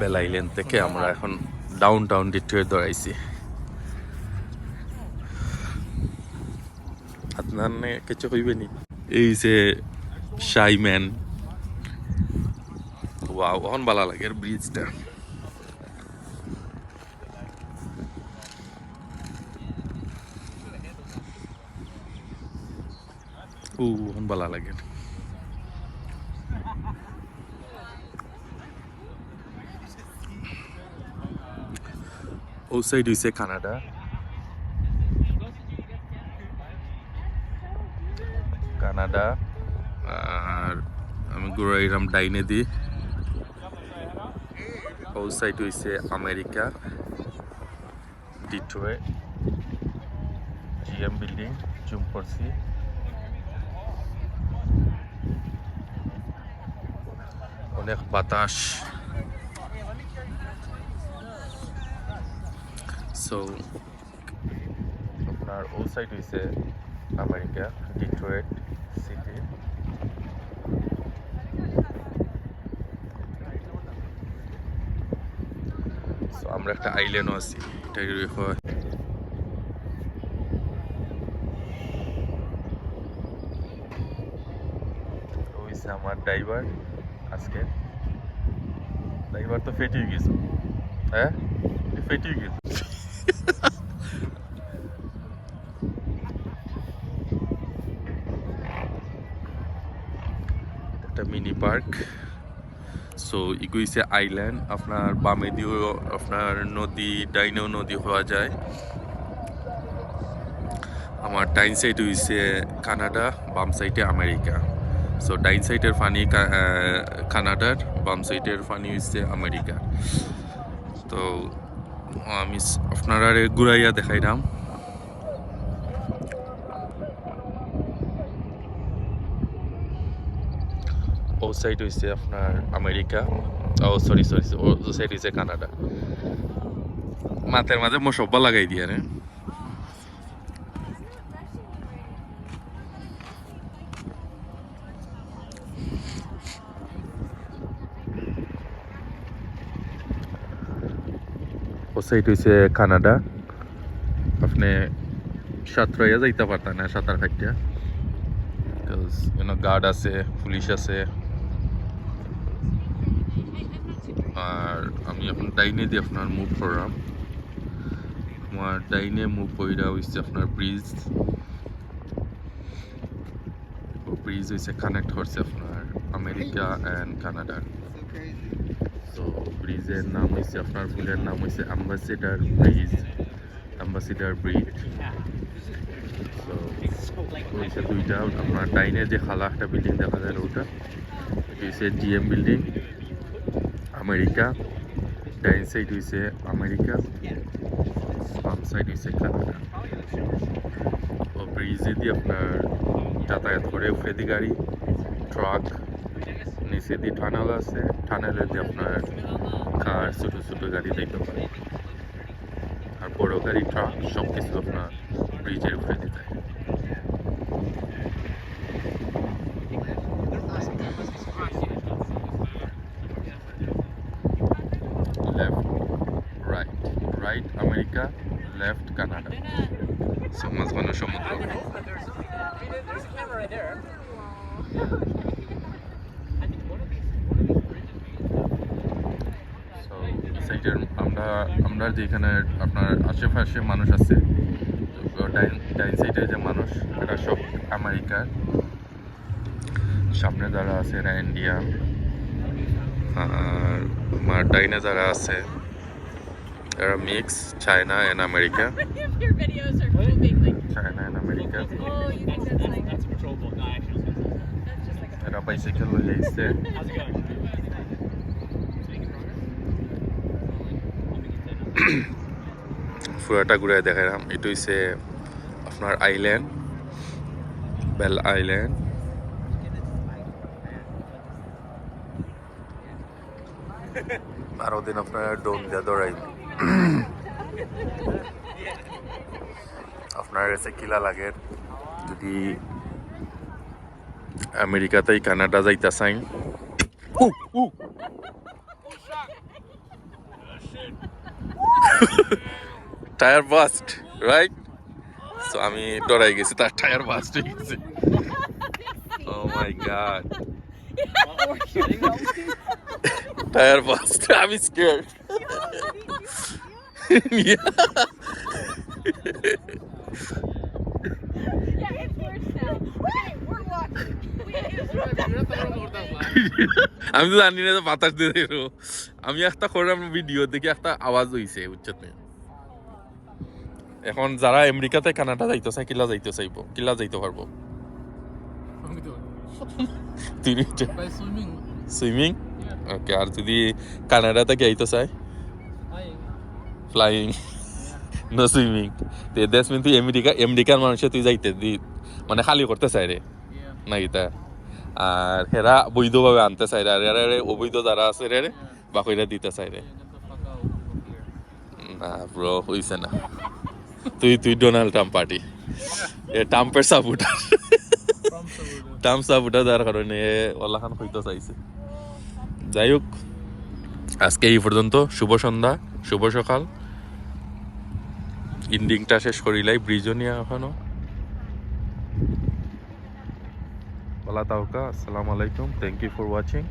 Bell island থেকে আমরা এখন ডাউন টাউন ডিট্রয়েট দৌড়াইছি। আপনার কিছু হইবে নি এই যে শাইম্যান ওয়াও অহন ভালো লাগে ব্রিজটা ও অহন ভালো লাগে। ও সাইড হইছে কানাডা কানাডা আর আমি ঘুরাইলাম ডাইনে দি ও সাইড হইছে আমেরিকা ডিট্রয়ে জিএম বিল্ডিং অনেক বাতাস সো আপনার ও সাইড হইছে আমেরিকা, ডিট্রয়েট সিটি। সো আমরা একটা আইল্যান্ডও আছি এটার বিষয় আমার ড্রাইভার আজকে। ড্রাইভার তো ফেটে গেছে। হ্যাঁ? ফেটে গেছে। একটা মিনি পার্ক সো ইগুইসে আইল্যান্ড আপনার বামে দিয়েও আপনার নদী, ডাইনেও নদী হওয়া যায়। আমার ডাইন সাইড হইছে কানাডা বাম সাইডে আমেরিকা। সো ডাইন সাইডের ফানি কানাডার বাম সাইডের ফানি হইছে আমেরিকা। তো, আমি আপনারা ঘুরাইয়া দেখাইলাম। ও সাইড হইছে আপনার আমেরিকা ও সরি সরি ও সাইড হইছে কানাডা মাথার মাঝে মশব্বা লাগাই দিয়ে রে। ও সাইড হইছে কানাডা আপনি সাঁতরাইয়া যাইতে পারতেন সাঁতার কাটিয়া গার্ড আছে পুলিশ আছে। আর আমি এখন ডাইনে দিয়ে আপনার মুভ করলাম। আমার ডাইনে মুভ কইরা হইছে আপনার ব্রিজ। ব্রিজ হইছে কানেক্ট করছে আপনার আমেরিকা অ্যান্ড কানাডা তো ব্রিজের নাম হইছে, আপনার ফুলের নাম হইছে অ্যাম্বাসিডার ব্রিজ অ্যাম্বাসিডার ব্রিজ তো হইছে দুইটা, আপনার ডাইনে যে খালা একটা বিল্ডিং দেখা যায় ওটা হইছে জিএম বিল্ডিং আমেরিকা ডাইন সাইড হইছে আমেরিকা বাম সাইড হইছে কানাডা ও ব্রিজে দিয়ে আপনার যাতায়াত করে ফেদি গাড়ি ট্রাক নিচে দিয়ে টানেল আছে। টানেলে দিয়ে আপনার কার ছোটো ছোটো গাড়ি দেখতে পারে আর বড় গাড়ি ট্রাক সব কিছু আপনার ব্রিজের উপরে দিতে হয় left right right America left Canada. So মাঝখানে সমুদ্র. সাইডের আমরা আমরা যেখানে আপনার আশেপাশে মানুষ আছে ডাইন ডাইন সাইডে যে মানুষ এরা সব আমেরিকার। সামনে যারা আছে, এরা ইন্ডিয়া আর আমার ডাইনে যারা আছে এরা mix China and America if your videos are moving like China and America oh you think that's like That's a patrol boat. No, actually, that's just like a এরা বাইসাইকেল লয়ে আইছে How's it going? Making progress? পুরাটা ঘুরে দেখাইলাম এটা হইছে আপনার island bell island আরও দিন আপনার ডোন দিয়ে দৌড়াই আপনার এসে কিলা লাগে যদি আমেরিকাতেই কানাডা যাইতে চাই। টায়ার বাস্ট রাইট সো আমি ডরাই গেছি তার টায়ার বাস্ট হয়ে গেছে। Oh my god tyre burst আমি scared Yeah, it's worse now. We're walking. আমি তো জানি না যে বাতাস দিয়ে আমি একটা করলাম ভিডিও দেখি একটা আওয়াজ হইছে উচ্চতে এখন যারা আমেরিকাতে কানাডা যাইতে চাই কিলা যাইতে চাইব কিলা যাইতে পারব তিনি সুইমিং ওকে আর যদি কানাডা থেকে আইতে চাই. ফ্লাইং নো সুইমিং তে দেশ মিন তুই আমেরিকা আমেরিকার মানুষে তুই যাইতে দি মানে খালি করতে চাই রে। Yeah. না গীতা আর হেরা বৈধভাবে আনতে চাই রে। আর এরা রে অবৈধ যারা আছে রে রে বাকইরা দিতে চাই রে. না ব্রো হইছে না। তুই তুই ডোনাল্ড ট্রাম্প পার্টি এ ট্রাম্পের সাপোর্টার. ট্রাম্প সাপোর্টার যার কারণে এ ওলাখান হইতে চাইছে। যাই হোক আজকে এই পর্যন্ত। শুভ সন্ধ্যা শুভ সকাল। ইন্ডিংটা শেষ করিলাই ব্রিজও নিয়ে এখনও। বলা তাওকা আসসালামু আলাইকুম থ্যাংক ইউ ফর ওয়াচিং